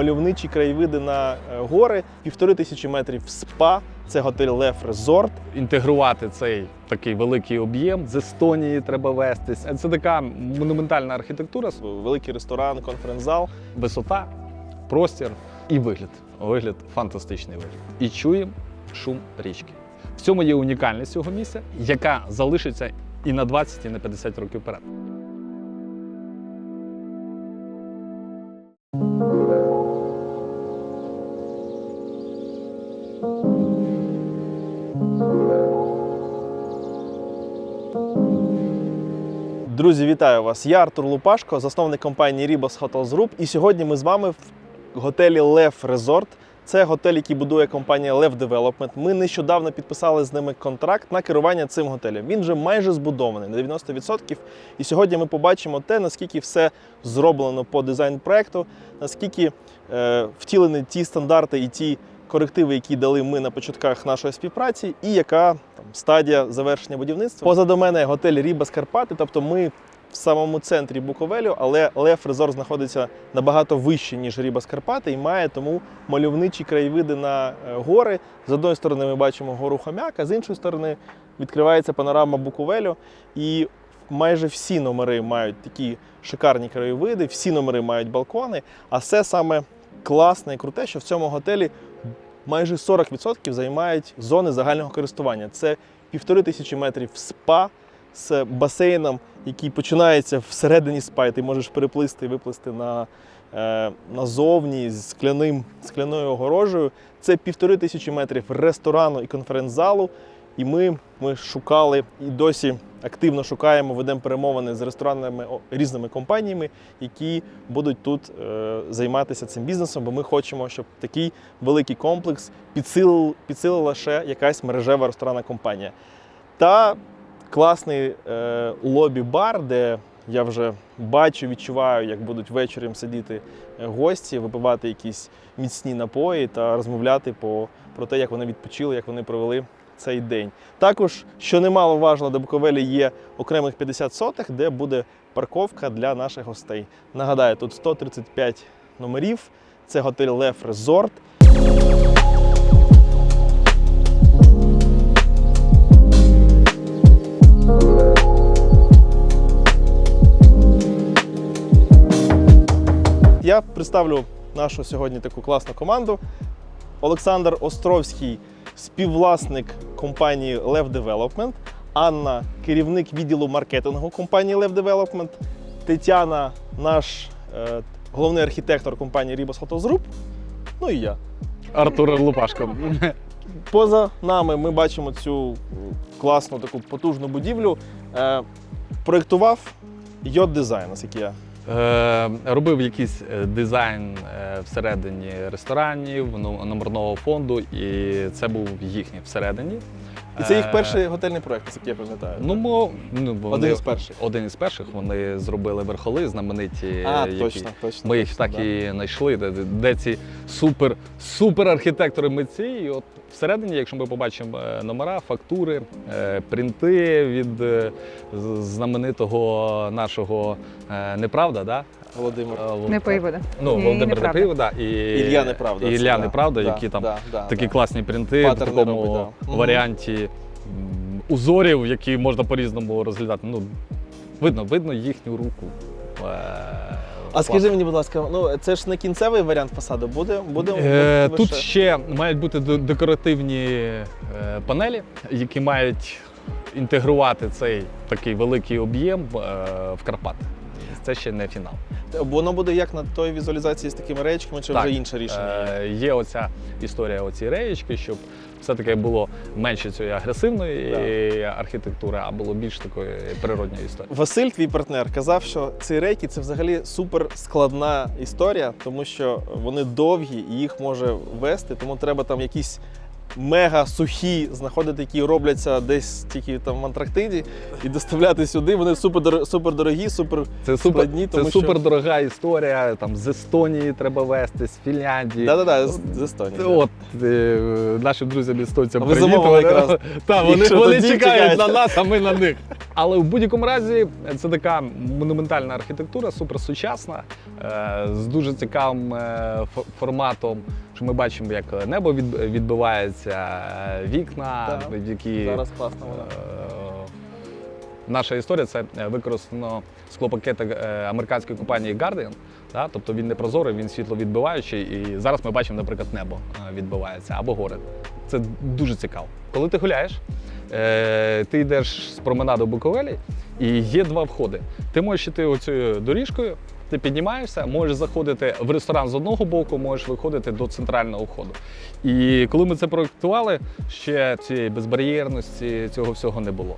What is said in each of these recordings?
мальовничі краєвиди на е, гори, півтори тисячі метрів спа. Це готель Лев Резорт. інтегрувати цей такий великий об'єм з Естонії треба вестись. Це така монументальна архітектура, Великий ресторан, конференц-зал. висота, простір і вигляд. Вигляд фантастичний вигляд. І чуємо шум річки. В цьому є унікальність цього місця, яка залишиться і на 20, і на 50 років вперед. Друзі, вітаю вас! Я Артур Лупашко, засновник компанії Ribos Hotels Group. І сьогодні ми з вами в готелі Лев Резорт. Це готель, який будує компанія Lev Development. Ми нещодавно підписали з ними контракт на керування цим готелем. Він вже майже збудований на 90%. І сьогодні ми побачимо те, наскільки все зроблено по дизайн-проекту, наскільки е, втілені ті стандарти і ті корективи, які дали ми на початках нашої співпраці, і яка там стадія завершення будівництва. Позаду мене готель Рібас Карпати, тобто ми в самому центрі Буковелю, але Лев Резорт знаходиться набагато вище, ніж Рібас Карпати, і має тому мальовничі краєвиди на е, гори. З одної сторони ми бачимо гору Хомяк, а з іншої сторони відкривається панорама Буковелю. І майже всі номери мають такі шикарні краєвиди, всі номери мають балкони. А все саме класне і круте, що в цьому готелі майже 40% займають зони загального користування. Це півтори тисячі метрів спа з басейном, який починається всередині спа, і ти можеш переплисти і виплисти на, е, назовні з скляним, скляною огорожею. Це півтори тисячі метрів ресторану і конференц-залу. І ми, ми шукали і досі активно шукаємо, ведемо перемовини з ресторанними о, різними компаніями, які будуть тут е, займатися цим бізнесом, бо ми хочемо, щоб такий великий комплекс підсилив, підсилила ще якась мережева ресторанна компанія. Та класний е, лобі-бар, де я вже бачу, відчуваю, як будуть вечором сидіти е, гості, випивати якісь міцні напої та розмовляти по, про те, як вони відпочили, як вони провели цей день. Також, що немало важливо, до Буковелі є окремих 50 сотих, де буде парковка для наших гостей. Нагадаю, тут 135 номерів. Це готель Лев Резорт. Я представлю нашу сьогодні таку класну команду. Олександр Островський, співвласник компанії Lev Development, Анна, керівник відділу маркетингу компанії Lev Development, Тетяна, наш е, головний архітектор компанії Ribos Group, ну і я. Артур Лупашко. Поза нами ми бачимо цю класну таку потужну будівлю. Е, проєктував Йод Дизайн, наскільки я робив якийсь е, дизайн е, всередині ресторанів, ну, номерного фонду, і це був їхній всередині. І це їх Е, перший готельний проект, наскільки я пам'ятаю. Ну, мо, ну, вони, Один із перших. Один із перших вони зробили верхоли знамениті. А, які- точно, точно. Ми їх точно, так да. і знайшли, де, де ці супер, супер архітектори митці. І от всередині, якщо ми побачимо е, номера, фактури, е, принти від е, знаменитого нашого неправда, да? Володимир. Вол- Не поїбода. Ну, Ні, Володимир. Непоївода і Ілля Неправда. і Ілля Неправда, да, які там да, да, такі да. класні принти в такому робить, да. Варіанті узорів, які можна по-різному розглядати. Ну, видно, видно їхню руку. А скажи мені, будь ласка, ну це ж не кінцевий варіант фасаду буде? буде Е, тут ще- мають бути декоративні е, панелі, які мають інтегрувати цей такий великий об'єм е, в Карпати. Це ще не фінал. Воно буде як на той візуалізації з такими речками, чи Так. вже інше рішення? Е, є оця історія оцієї реєчки, щоб все-таки було менше цієї агресивної архітектури, а було більш такої природньої історії. Василь, твій партнер, казав, що ці рейки це взагалі супер складна історія, тому що вони довгі і їх може вести, тому треба там якісь мега сухі знаходити, які робляться десь тільки там в Антарктиді, і доставляти сюди. Вони супер, супер дорогі, супер Це супер, складні, тому це що- супер дорога історія. Там з Естонії треба вести, з Фінляндії. Да-да-да, з, з Естонії. Да. От е, нашим друзям естонцям Ви замовили якраз. Так, вони, вони чекають. на нас, а ми на них. Але в будь-якому разі це така монументальна архітектура, суперсучасна, е, з дуже цікавим е, форматом. Що ми бачимо, як небо відбивається, е, вікна, Так. в які Зараз класно вона. Наша історія це використано склопакети американської компанії Guardian. Да? Тобто він не прозорий, він світловідбиваючий. І зараз ми бачимо, наприклад, небо відбивається або гори. Це дуже цікаво. Коли ти гуляєш, е, ти йдеш з променаду Буковелі, і є два входи. Ти можеш йти оцією доріжкою, ти піднімаєшся, можеш заходити в ресторан з одного боку, можеш виходити до центрального входу. І коли ми це проєктували, ще цієї безбар'єрності, цього всього не було.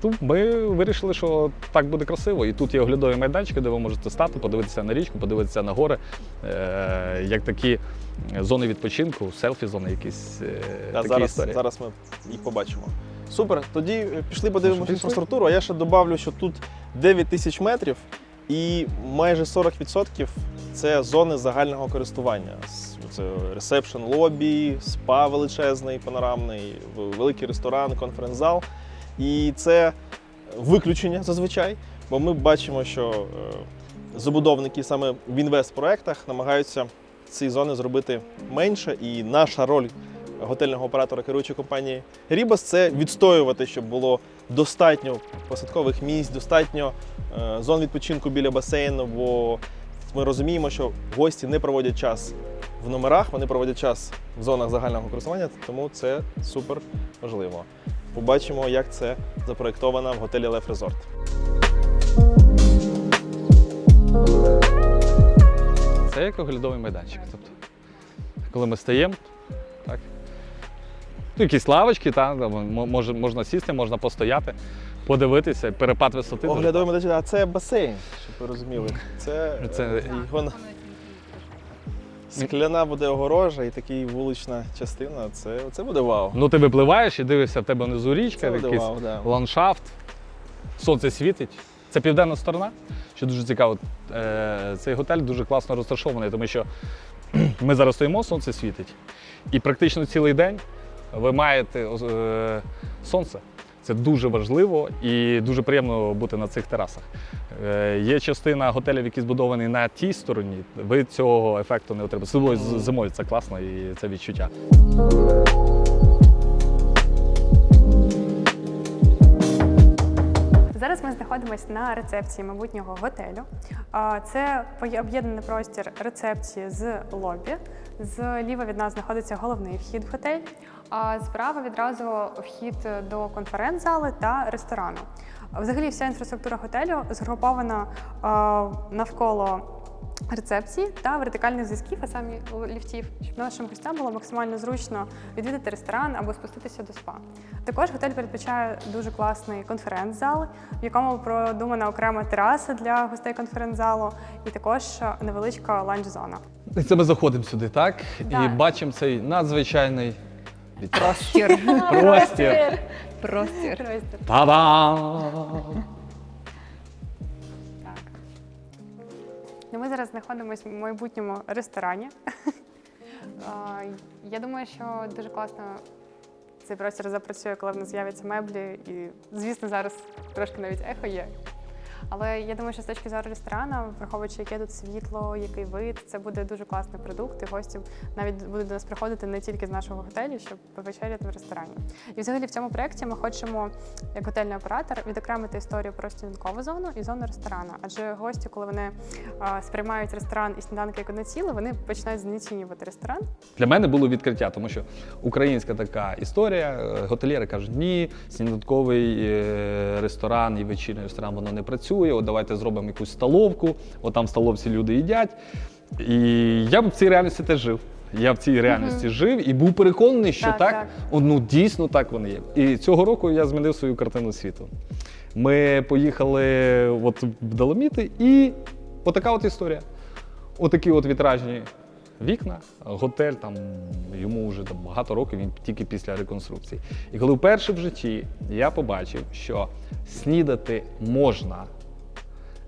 Тут ми вирішили, що так буде красиво. І тут є оглядові майданчики, де ви можете стати, подивитися на річку, подивитися на гори, е- як такі зони відпочинку, селфі-зони, якісь е- такі зараз, історії. зараз ми їх побачимо. Супер. Тоді е, пішли подивимося інфраструктуру. А я ще добавлю, що тут 9 тисяч метрів і майже 40% це зони загального користування. Це ресепшн лобі, спа величезний, панорамний, великий ресторан, конференц-зал. І це виключення зазвичай, бо ми бачимо, що е, забудовники саме в інвест-проектах намагаються ці зони зробити менше, і наша роль готельного оператора керуючої компанії Рібас це відстоювати, щоб було достатньо посадкових місць, достатньо е, зон відпочинку біля басейну. Бо ми розуміємо, що гості не проводять час в номерах, вони проводять час в зонах загального користування, тому це супер важливо. Побачимо, як це запроєктовано в готелі Лев Резорт. Це як оглядовий майданчик. Тобто, коли ми стаємо. Ну, якісь лавочки, та, там м- може, можна сісти, можна постояти, подивитися, перепад висоти. Оглядовий майданчик, а це басейн, щоб ви розуміли. Це, Це- е, його скляна буде огорожа і така вулична частина. Це, це буде вау. Ну, ти випливаєш і дивишся, в тебе внизу річка, якийсь вау, да. ландшафт, сонце світить. Це південна сторона, що дуже цікаво. Е, Цей готель дуже класно розташований, тому що ми зараз стоїмо, сонце світить. І практично цілий день ви маєте е, сонце. Це дуже важливо і дуже приємно бути на цих терасах. Е, Є частина готелів, які збудовані на тій стороні. Ви цього ефекту не отримаєте. Особливо зимою це класно і це відчуття. Зараз ми знаходимося на рецепції майбутнього готелю. Це об'єднаний простір рецепції з лобі. Зліва від нас знаходиться головний вхід в готель, а справа відразу вхід до конференц-зали та ресторану. Взагалі, вся інфраструктура готелю згрупована а, навколо рецепції та вертикальних зв'язків, а самі ліфтів, щоб нашим гостям було максимально зручно відвідати ресторан або спуститися до спа. Також готель передбачає дуже класний конференц-зал, в якому продумана окрема тераса для гостей конференц-залу, і також невеличка ланч-зона. Це ми заходимо сюди, так? Да. І бачимо цей надзвичайний Простір. простір. Простір. Простір. Та-дам! Так. Ну, ми зараз знаходимося в майбутньому ресторані. А, Я думаю, що дуже класно цей простір запрацює, коли в нас з'являться меблі. І, звісно, зараз трошки навіть ехо є. Але я думаю, що з точки зору ресторану, враховуючи, яке тут світло, який вид, це буде дуже класний продукт. І гості навіть будуть до нас приходити не тільки з нашого готелю, щоб повечеряти в ресторані. І взагалі в цьому проєкті ми хочемо, як готельний оператор, відокремити історію про сніданкову зону і зону ресторану. Адже гості, коли вони а, сприймають ресторан і сніданки як одне ціле, вони починають знецінювати ресторан. Для мене було відкриття, тому що українська така історія. е, Готельєри кажуть, ні, сніданковий е, ресторан і вечірній ресторан воно не працює. От давайте зробимо якусь столовку, от там в столовці люди їдять. І я б в цій реальності теж жив. Я в цій реальності жив і був переконаний, що так, Так, так. ну дійсно так вони є. І цього року я змінив свою картину світу. Ми поїхали от в Доломіти, і отака от історія. Отакі от вітражні вікна, готель там йому вже там, багато років, він тільки після реконструкції. І коли вперше в житті я побачив, що снідати можна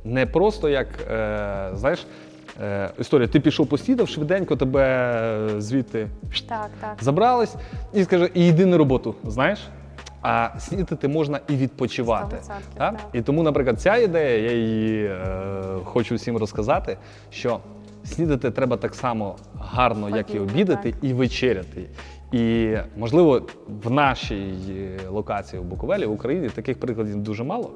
не просто як, е, знаєш, е, історія, ти пішов поснідав, швиденько тебе звідти Так, так. забрались і скаже, і йди на роботу, знаєш? А снідати можна і відпочивати. 100%, Так? так. І тому, наприклад, ця ідея, я її е, хочу всім розказати, що снідати треба так само гарно, як і обідати, так. і вечеряти. І можливо, в нашій е, локації в Буковелі, в Україні, таких прикладів дуже мало.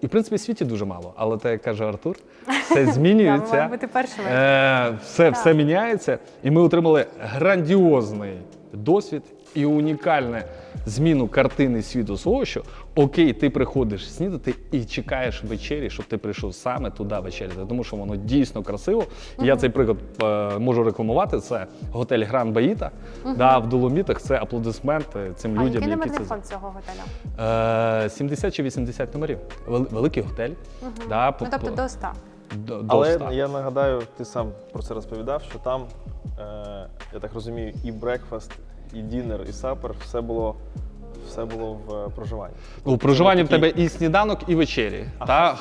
І в принципі в світі дуже мало. Але те, як каже Артур, все змінюється. бути першими. Е, все, все міняється, і ми отримали грандіозний досвід і унікальну зміну картини світу свого, що окей, ти приходиш снідати і чекаєш вечері, щоб ти прийшов саме туди вечеряти, тому що воно дійсно красиво. І Я цей приклад е, можу рекламувати. Це готель Гран Баїта. Да, в Доломітах це аплодисменти цим а людям, який які номерний це фонд цього готеля? Е, 70 чи 80 номерів. Вел- Великий готель. Да, по- Ну, тобто до 100. до, до Але 100. я нагадаю, ти сам про це розповідав, що там, е, я так розумію, і брекфаст, і дінер, і сапер все було, все було в е, проживанні. У проживанні в тебе і сніданок, і вечері. А, та.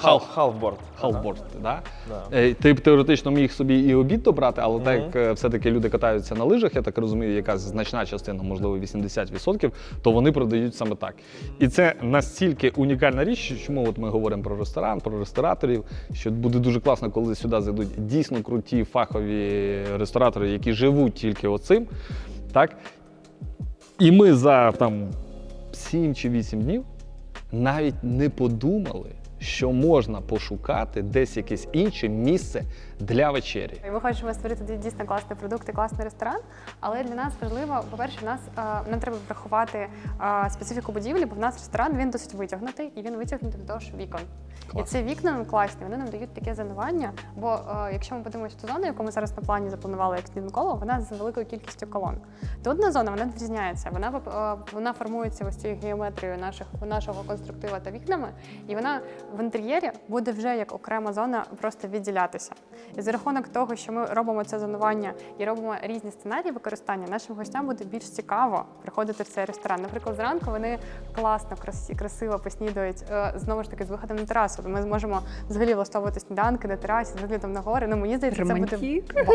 Да? Да. Е, Ти б теоретично міг собі і обід добрати, але так як е, все-таки люди катаються на лижах, я так розумію, якась значна частина, можливо, 80%, то вони продають саме так. І це настільки унікальна річ, чому от ми говоримо про ресторан, про рестораторів, що буде дуже класно, коли сюди зайдуть дійсно круті фахові ресторатори, які живуть тільки оцим. Так? І ми за там 7 чи 8 днів навіть не подумали, що можна пошукати десь якесь інше місце для вечері. Ми хочемо створити дійсно класний продукт і класний ресторан. Але для нас важливо, по-перше, нас е, нам треба врахувати е, специфіку будівлі, бо в нас ресторан він досить витягнутий, і він витягнутий до того ж вікон. Клас. І ці вікна нам класні, вони нам дають таке зонування. Бо е, якщо ми подивимося ту зону, яку ми зараз на плані запланували як снідинково, вона з великою кількістю колон. Тут одна зона вона відрізняється. Вона вона формується ось цією геометрією наших нашого конструктива та вікнами, і вона в інтер'єрі буде вже як окрема зона просто відділятися. І за рахунок того, що ми робимо це зонування і робимо різні сценарії використання, нашим гостям буде більш цікаво приходити в цей ресторан. Наприклад, зранку вони класно, красі- красиво поснідають е, знову ж таки з виходом на терасу. Ми зможемо взагалі влаштовувати сніданки на терасі з виглядом на гори. Ну мені здається, це буде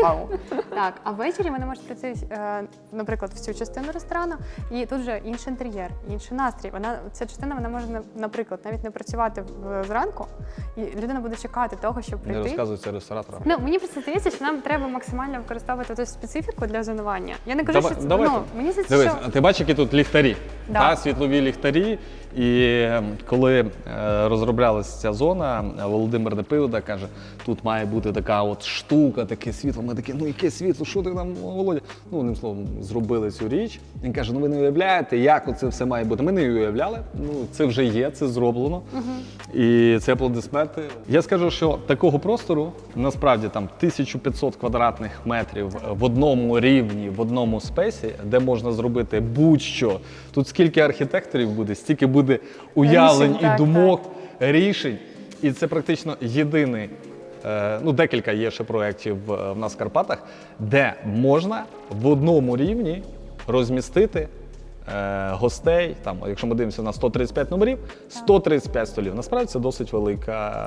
вау. Так, а ввечері вони можуть прийти, е, наприклад, в цю частину ресторану, і тут вже інший інтер'єр, інший настрій. Вона ця частина вона може на- наприклад навіть не працювати в- зранку, і людина буде чекати того, щоб Не розказується рестораторам. Ну мені просто здається, що нам треба максимально використовувати ту специфіку для зонування. Я не кажу, Давай- що це давай ну так. мені здається, Дивись, що ти бачиш, які тут ліхтарі, Да. та, світлові ліхтарі. І ем, коли е, розроблялася ця зона, Володимир Непивода каже, тут має бути така от штука, таке світло. Ми такі, ну яке світло, що ти там, Володя? Ну, одним словом, зробили цю річ. Він каже: ну ви не уявляєте, як це все має бути. Ми не уявляли. Ну, це вже є, це зроблено. І це аплодисменти. Я скажу, що такого простору насправді там 1500 квадратних метрів в одному рівні, в одному спейсі, де можна зробити будь-що. Тут скільки архітекторів буде, стільки буде уявлень Рішень, так, і думок, рішень. І це практично єдиний. е, Ну, декілька є ще проєктів в нас в Карпатах, де можна в одному рівні розмістити е, гостей. Там, якщо ми дивимося на 135 номерів, 135 столів. Насправді це досить велика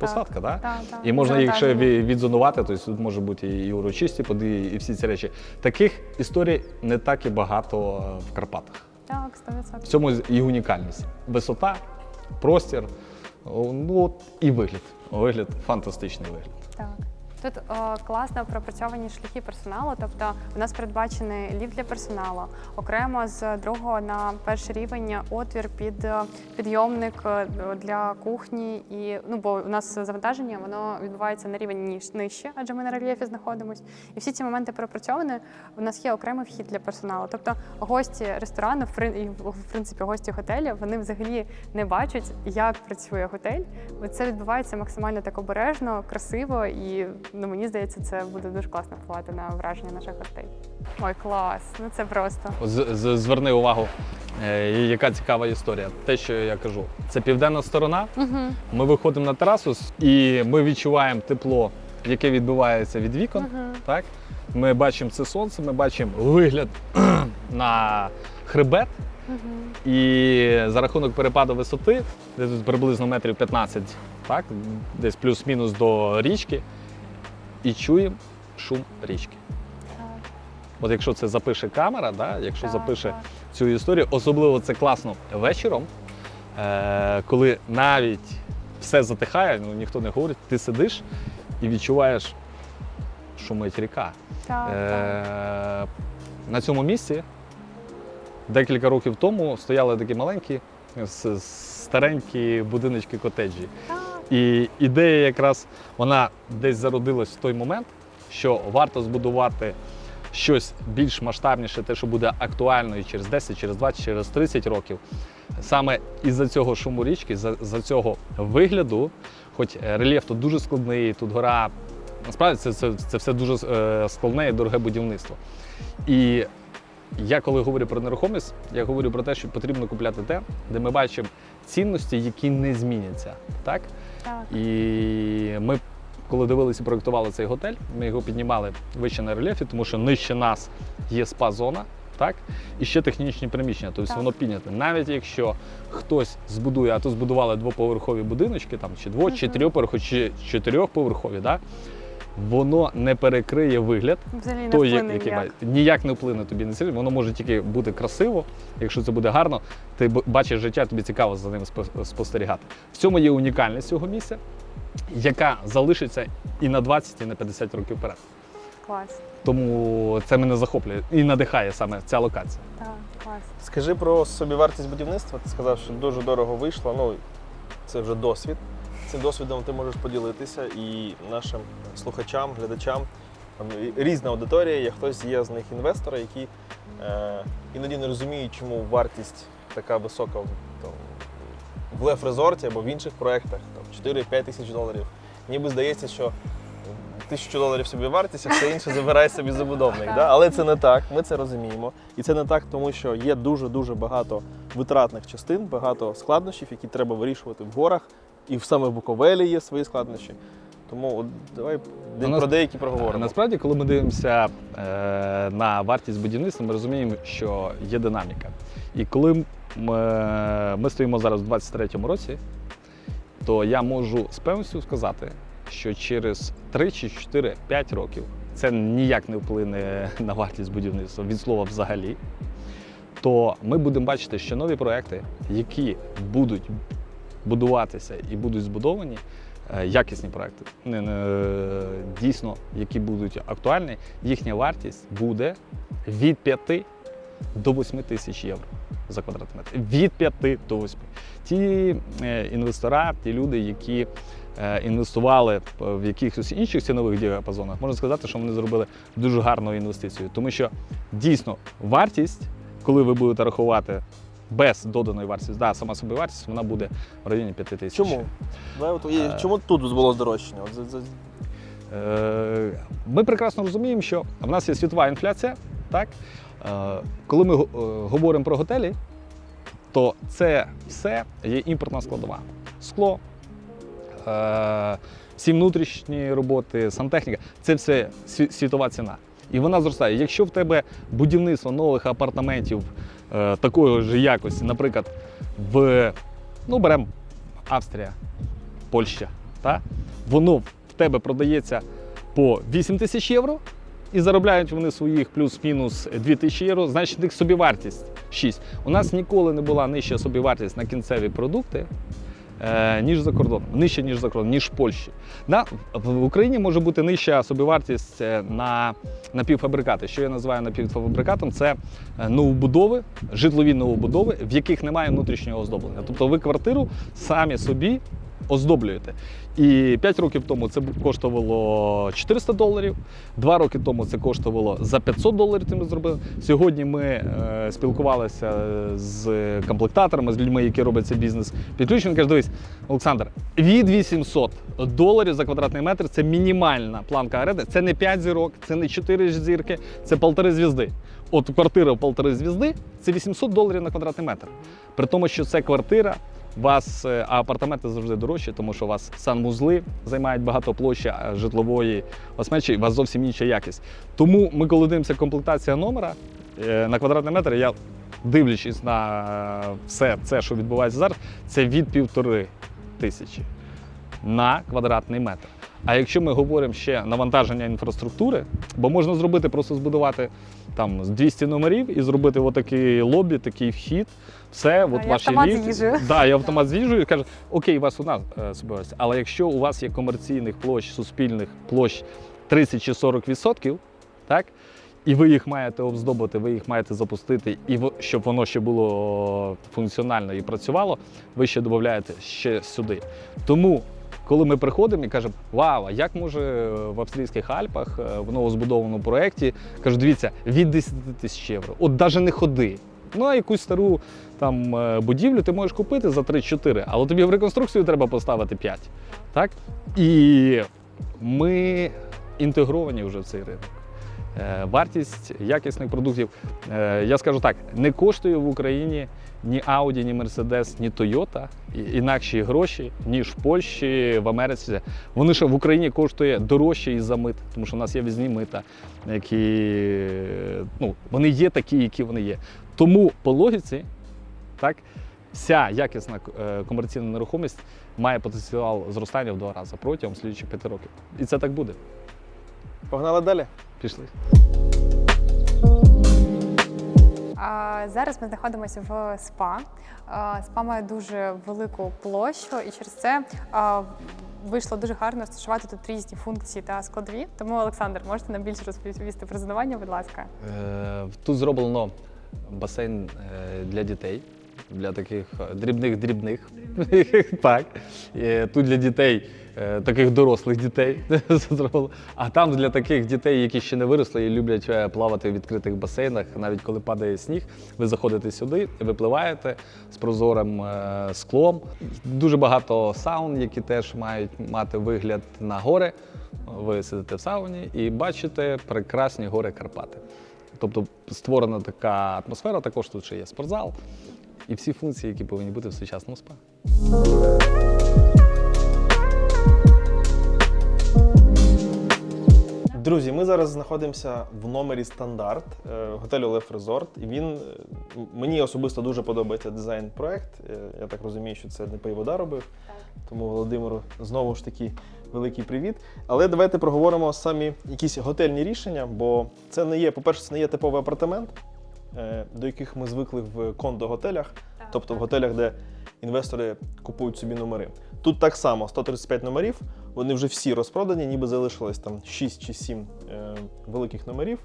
Посадка, так. да? Так, так. І можна їх ще ві- відзонувати, тобто тут може бути і урочисті події, і всі ці речі. Таких історій не так і багато е, в Карпатах. Так, 100%. В цьому і унікальність. Висота, простір, ну і вигляд. Вигляд, фантастичний вигляд. Так. Тут о, класно пропрацьовані шляхи персоналу, тобто у нас передбачений ліфт для персоналу, окремо з другого на перший рівень отвір під е, підйомник е, для кухні. І ну бо у нас завантаження воно відбувається на рівень ніж нижче, адже ми на рельєфі знаходимось. І всі ці моменти пропрацьовані. У нас є окремий вхід для персоналу. Тобто гості ресторану, і в принципі гості готелю, вони взагалі не бачать, як працює готель. Це відбувається максимально так обережно, красиво, і ну мені здається, це буде дуже класно впливати на враження наших гостей. Ой, клас! Ну це просто. З- з- Зверни увагу, е, яка цікава історія. Те, що я кажу, це південна сторона. Ми виходимо на терасу і ми відчуваємо тепло, яке відбувається від вікон. Так? Ми бачимо це сонце, ми бачимо вигляд на хребет. І за рахунок перепаду висоти, десь приблизно метрів 15, так, десь плюс-мінус до річки, і чуємо шум річки. От якщо це запише камера, да, якщо Так, запише так. цю історію, особливо це класно вечором, е, коли навіть все затихає, ну ніхто не говорить, ти сидиш і відчуваєш, шумить ріка. Так, так. Е, на цьому місці декілька років тому стояли такі маленькі, старенькі будиночки котеджі. І ідея якраз вона десь зародилась в той момент, що варто збудувати щось більш масштабніше, те, що буде актуально і через 10, через 20, через 30 років. Саме із-за цього шуму річки, за, за цього вигляду, хоч е, рельєф тут дуже складний, тут гора. Насправді це, це, це все дуже е, складне і дороге будівництво. І я коли говорю про нерухомість, я говорю про те, що потрібно купляти те, де ми бачимо цінності, які не зміняться. Так? Так. І ми, коли дивилися проєктували цей готель, ми його піднімали вище на рельєфі, тому що нижче нас є спа-зона, так? І ще технічні приміщення, тобто Так. воно підняте. Навіть якщо хтось збудує, а то збудували двоповерхові будиночки, там, чи дво, чи Мгм. трьохповерхові, чи чотирьохповерхові, да? Воно не перекриє вигляд Взагалі не той, вплине який ніяк. має. Ніяк не вплине тобі на ціль, воно може тільки бути красиво, якщо це буде гарно, ти бачиш життя, тобі цікаво за ним спо- спостерігати. В цьому є унікальність цього місця, яка залишиться і на 20, і на 50 років вперед. Клас. Тому це мене захоплює і надихає саме ця локація. Так, клас. Скажи про собівартість будівництва. Ти сказав, що дуже дорого вийшло. Ну, це вже досвід. Цим досвідом ти можеш поділитися і нашим слухачам, глядачам. Там різна аудиторія, є хтось є з них інвестори, які е, іноді не розуміють, чому вартість така висока там, в Лев Резорті або в інших проєктах, там 4-5 тисяч доларів. Ніби здається, що тисячу доларів собі вартість, а все інше забирає собі забудовник. Да? Але це не так, ми це розуміємо. І це не так, тому що є дуже-дуже багато витратних частин, багато складнощів, які треба вирішувати в горах. І в саме в Буковелі є свої складнощі. Тому от, давай де- нас- про деякі проговоримо. Насправді, коли ми дивимося е, на вартість будівництва, ми розуміємо, що є динаміка. І коли ми, ми стоїмо зараз в 23-му році, то я можу з певністю сказати, що через 3 чи 4, 5 років це ніяк не вплине на вартість будівництва від слова взагалі. То ми будемо бачити, що нові проекти, які будуть будуватися і будуть збудовані, е, якісні проекти, дійсно, які будуть актуальні, їхня вартість буде від 5 до 8 тисяч євро за квадратний метр. Від 5 до 8. Ті е, інвестора, ті люди, які е, інвестували в якихось інших цінових діапазонах, можна сказати, що вони зробили дуже гарну інвестицію. Тому що дійсно вартість, коли ви будете рахувати без доданої вартості, да, сама собі вартість, вона буде в районі 5 тисяч. Чому? І Е. чому тут було здорожчання? От, за- за- Е, Ми прекрасно розуміємо, що в нас є світова інфляція. Так? Е, Коли ми говоримо про готелі, то це все є імпортна складова. Скло, всі внутрішні роботи, сантехніка це все світова ціна. І вона зростає. Якщо в тебе будівництво нових апартаментів такої ж якості, наприклад, в ну, беремо Австрія, Польща, та? воно в тебе продається по 8 тисяч євро, і заробляють вони своїх плюс-мінус 2 тисячі євро, значить їх собівартість 6. У нас ніколи не була нижча собівартість на кінцеві продукти, е, ніж за кордоном, нижче, ніж за кордоном, ніж в Польщі. На, В Україні може бути нижча собівартість е, на напівфабрикати. Що я називаю напівфабрикатом, це е, новобудови, житлові новобудови, в яких немає внутрішнього оздоблення. Тобто ви квартиру самі собі оздоблюєте. І 5 років тому це коштувало 400 доларів, 2 роки тому це коштувало за 500 доларів. Це ми зробили. Сьогодні ми е, спілкувалися з комплектаторами, з людьми, які роблять цей бізнес. Підключені каже, дивись, Олександр, від 800 доларів за квадратний метр це мінімальна планка оренди. Це не 5 зірок, це не 4 зірки, це полтори звізди. От квартира полтори звізди це 800 доларів на квадратний метр. При тому, що це квартира вас е, а апартаменти завжди дорожчі, тому що у вас санвузли займають багато площі житлової, осмечі, у вас зовсім інша якість. Тому ми, коли дивимося комплектація номера е, на квадратний метр, я дивлячись на е, все це, що відбувається зараз, це від півтори тисячі на квадратний метр. А якщо ми говоримо ще навантаження інфраструктури, бо можна зробити, просто збудувати там 200 номерів і зробити отакий лобі, такий вхід, все, от ваші ліфти. Да, і автомат з їжею і каже, окей, у вас одна е, собівартість, але якщо у вас є комерційних площ, суспільних площ 30 чи 40 відсотків, так? І ви їх маєте обздобити, ви їх маєте запустити, і во- щоб воно ще було функціонально і працювало, ви ще додаєте ще сюди. Тому, коли ми приходимо і кажемо, вау, а як може в австрійських Альпах е, в новозбудованому проєкті, кажуть, дивіться, від 10 тисяч євро, от навіть не ходи. Ну, а якусь стару там е, будівлю ти можеш купити за 3-4, але тобі в реконструкцію треба поставити 5. Так? І ми інтегровані вже в цей ринок. Е, Вартість якісних продуктів, е, я скажу так, не коштує в Україні ні Audi, ні Mercedes, ні Toyota інакші гроші, ніж в Польщі, в Америці. Вони ще в Україні коштує дорожче із-за мит, тому що в нас є візні мита, які ну, вони є такі, які вони є. Тому по логіці, так, вся якісна е, комерційна нерухомість має потенціал зростання в два рази протягом слідуючих п'яти років. І це так буде. Погнали далі. Пішли. А, Зараз ми знаходимося в СПА. А, СПА має дуже велику площу, і через це а, вийшло дуже гарно розташувати тут різні функції та складові. Тому, Олександр, можете нам більше розповісти про зонування, будь ласка. Е, Тут зроблено басейн е, для дітей, для таких дрібних-дрібних. так. Е, Тут для дітей, е, таких дорослих дітей. А там для таких дітей, які ще не виросли і люблять е, плавати в відкритих басейнах, навіть коли падає сніг, ви заходите сюди, випливаєте з прозорим е, склом. Дуже багато саун, які теж мають мати вигляд на гори. Ви сидите в сауні і бачите прекрасні гори Карпати. Тобто створена така атмосфера, також тут ще є спортзал і всі функції, які повинні бути в сучасному спа. Друзі, ми зараз знаходимося в номері стандарт е, готелю Лев Резорт. І він е, мені особисто дуже подобається дизайн-проект. Е, Я так розумію, що це не Пейвода робив. Тому Володимиру знову ж таки великий привіт. Але давайте проговоримо самі якісь готельні рішення, бо це не є, по-перше, це не є типовий апартамент, до яких ми звикли в кондо-готелях, тобто в готелях, де інвестори купують собі номери. Тут так само 135 номерів, вони вже всі розпродані, ніби залишилось там 6 чи 7 е, великих номерів.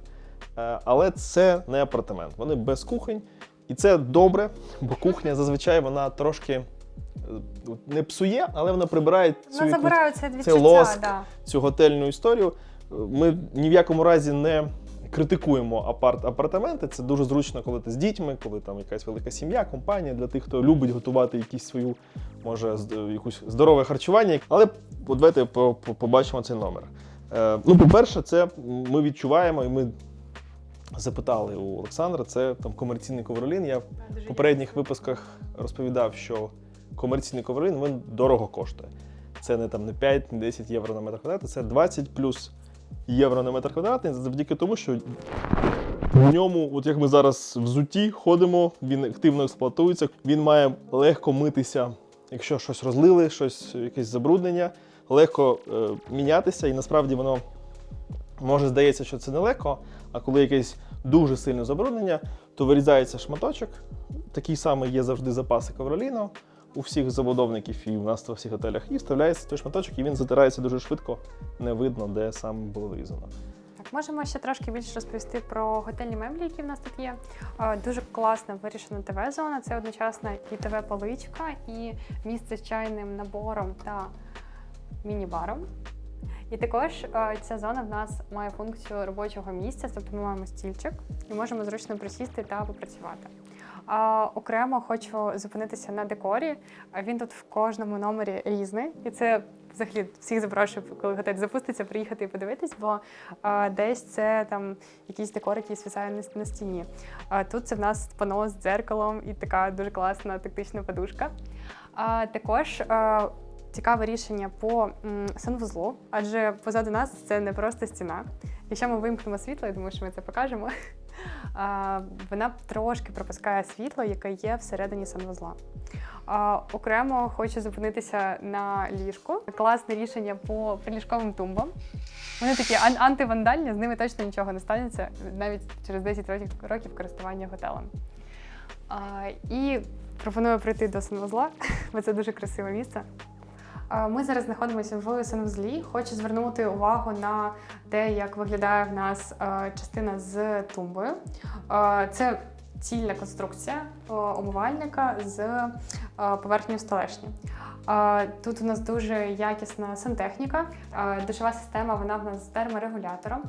Е, але це не апартамент, вони без кухонь. І це добре, бо кухня зазвичай вона трошки е, не псує, але вона прибирає цю, Ну, якусь- забираю це це лоск. Да. цю готельну історію. Ми ні в якому разі не критикуємо апарт апартаменти. Це дуже зручно, коли ти з дітьми, коли там якась велика сім'я, компанія для тих, хто любить готувати якісь свою, може, якусь здорове харчування. Але от давайте по- по- побачимо цей номер. Е, ну, по-перше, це ми відчуваємо, і ми запитали у Олександра, це там комерційний ковролін. Я в попередніх випусках розповідав, що комерційний ковролін він дорого коштує. Це не там не 5, не 10 євро на метр квадратний, це 20 плюс євро на метр квадратний, завдяки тому, що в ньому, от як ми зараз взуті ходимо, він активно експлуатується, він має легко митися, якщо щось розлили, щось, якесь забруднення, легко е, мінятися, і насправді воно може здається, що це нелегко, а коли якесь дуже сильне забруднення, то вирізається шматочок. Такий самий є завжди запаси ковроліну у всіх забудовників і в нас в всіх готелях. І вставляється той шматочок, і він затирається дуже швидко, не видно, де саме було вирізано. Так, можемо ще трошки більше розповісти про готельні меблі, які в нас тут є. Е, Дуже класно вирішена ТВ-зона. Це одночасно і ТВ-поличка, і місце з чайним набором та міні-баром. І також е, ця зона в нас має функцію робочого місця, тобто ми маємо стільчик і можемо зручно присісти та попрацювати. А, окремо хочу зупинитися на декорі. Він тут в кожному номері різний, і це взагалі всіх запрошую, коли готель запуститься, приїхати і подивитись, бо а, десь це там якийсь декор, який свисає на, на стіні. А тут це в нас пано з дзеркалом і така дуже класна тактична подушка. А також е, цікаве рішення по санвузлу, адже позаду нас це не просто стіна. Якщо ми вимкнемо світло, я думаю, що ми це покажемо. Вона трошки пропускає світло, яке є всередині санвузла. Окремо хочу зупинитися на ліжку. Класне рішення по приліжковим тумбам. Вони такі ан- антивандальні, з ними точно нічого не станеться навіть через 10 років, користування готелем. І пропоную прийти до санвузла, бо це дуже красиве місце. Ми зараз знаходимося в санвузлі. Хочу звернути увагу на те, як виглядає в нас е, частина з тумбою. Е, Це цільна конструкція е, умивальника з поверхнею столешні. Тут у нас дуже якісна сантехніка. Душова система вона в нас з терморегулятором.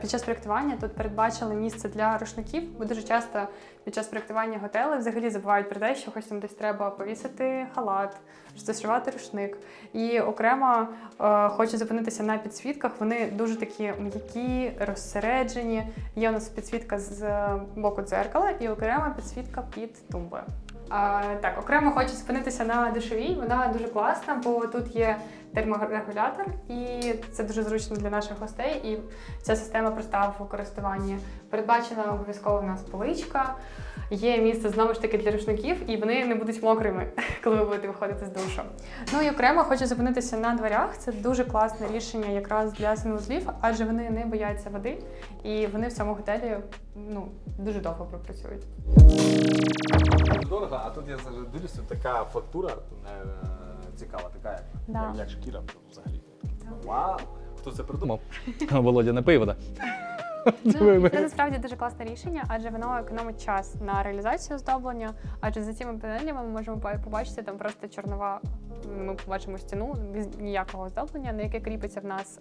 Під час проєктування тут передбачили місце для рушників, бо дуже часто під час проєктування готелей взагалі забувають про те, що хоч там десь треба повісити халат, зашивати рушник. І окремо е, хочу зупинитися на підсвітках. Вони дуже такі м'які, розсереджені. Є у нас підсвітка з боку дзеркала і окрема підсвітка під тумбою. А, так, окремо хочу зупинитися на душовій. Вона дуже класна, бо тут є терморегулятор, і це дуже зручно для наших гостей. І ця система проста в користуванні. Передбачена обов'язково в нас поличка. Є місце знову ж таки для рушників, і вони не будуть мокрими, коли ви будете виходити з душу. Ну і окремо хочу зупинитися на дверях. Це дуже класне рішення якраз для санвузлів, адже вони не бояться води, і вони в цьому готелі ну дуже довго пропрацюють. Дорого, а тут я завжди дивлюся, така фактура е, цікава, така як, Да. як, шкіра взагалі. Вау! Хто це придумав? Володя не пий вода. Ну, це насправді дуже класне рішення, адже воно економить час на реалізацію оздоблення. Адже за цими панелями ми можемо побачити там просто чорнова. Ми побачимо стіну без ніякого оздоблення, на яке кріпиться в нас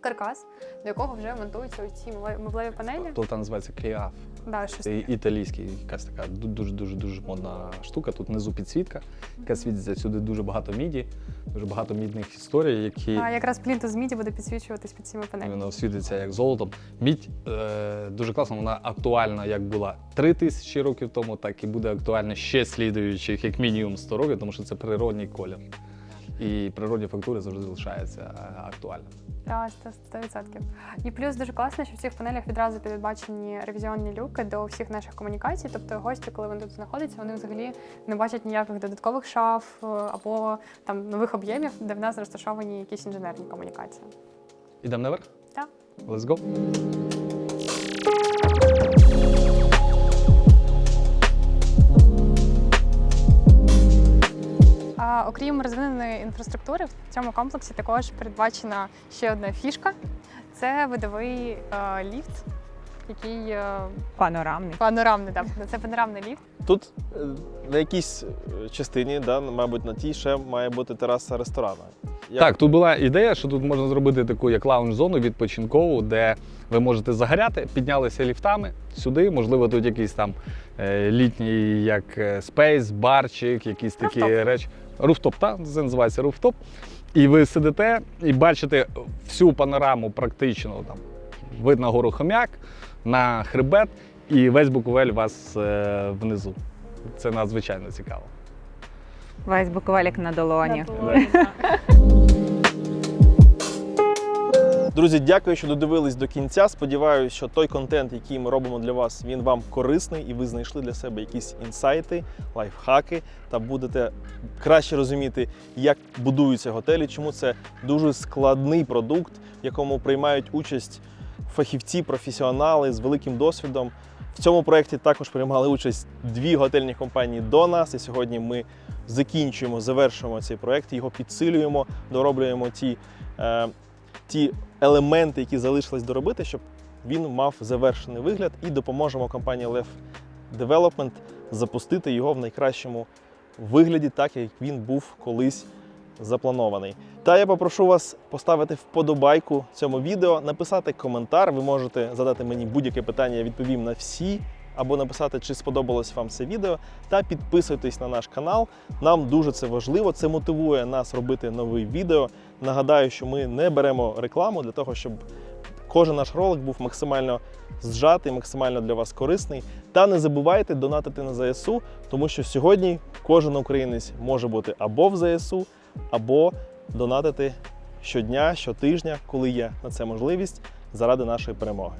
каркас, до якого вже монтуються ці меблеві панелі. Тут називається кліаф. Да, щось Це італійський, якась така дуже дуже дуже модна штука. Тут внизу підсвітка, яка світиться сюди дуже багато міді, дуже багато мідних історій, які А якраз плінтус з міді буде підсвічуватись під цими панелями. воно світиться як золотом. Мідь е, дуже класно, вона актуальна як була 3 тисячі років тому, так і буде актуальна ще слідуючих, як мінімум 100 років, тому що це природній колір. І природні фактури завжди залишаються е, актуальними. Так, 100%. І плюс дуже класно, що в цих панелях відразу передбачені ревізіонні люки до всіх наших комунікацій. Тобто гості, коли вони тут знаходяться, вони взагалі не бачать ніяких додаткових шаф е, або там нових об'ємів, де в нас розташовані якісь інженерні комунікації. Ідемо наверх? Так. Let's go. Окрім розвиненої інфраструктури, в цьому комплексі також передбачена ще одна фішка. Це видовий е, ліфт, який е, Панорамний. панорамний, да, це панорамний ліфт. Тут е, на якійсь е, частині, да, мабуть, на тій ще має бути тераса ресторана. Як- Так, тут була ідея, що тут можна зробити таку як лаунж-зону відпочинкову, де ви можете загоряти, піднялися ліфтами сюди. Можливо, тут якийсь там е, літній, як спейс, барчик, якісь такі Руфтоп. речі. Руфтоп, так, це називається руфтоп. І ви сидите і бачите всю панораму практично там. Вид на гору хомяк, на хребет, і весь Буковель у вас е, внизу. Це надзвичайно цікаво. Весь буковелік на долоні. На долоні. Друзі, дякую, що додивились до кінця. Сподіваюся, що той контент, який ми робимо для вас, він вам корисний і ви знайшли для себе якісь інсайти, лайфхаки та будете краще розуміти, як будуються готелі, чому це дуже складний продукт, в якому приймають участь фахівці, професіонали з великим досвідом. В цьому проєкті також приймали участь дві готельні компанії до нас. І сьогодні ми закінчуємо, завершуємо цей проєкт, його підсилюємо, дороблюємо ті. Е, ті елементи, які залишились доробити, щоб він мав завершений вигляд, і допоможемо компанії Lev Development запустити його в найкращому вигляді, так як він був колись запланований. Та я попрошу вас поставити вподобайку цьому відео, написати коментар. Ви можете задати мені будь-яке питання, я відповім на всі. Або написати, чи сподобалось вам це відео, та підписуйтесь на наш канал. Нам дуже це важливо. Це мотивує нас робити нове відео. Нагадаю, що ми не беремо рекламу для того, щоб кожен наш ролик був максимально зжатий, максимально для вас корисний. Та не забувайте донатити на ЗСУ, тому що сьогодні кожен українець може бути або в ЗСУ або донатити щодня, щотижня, коли є на це можливість, заради нашої перемоги.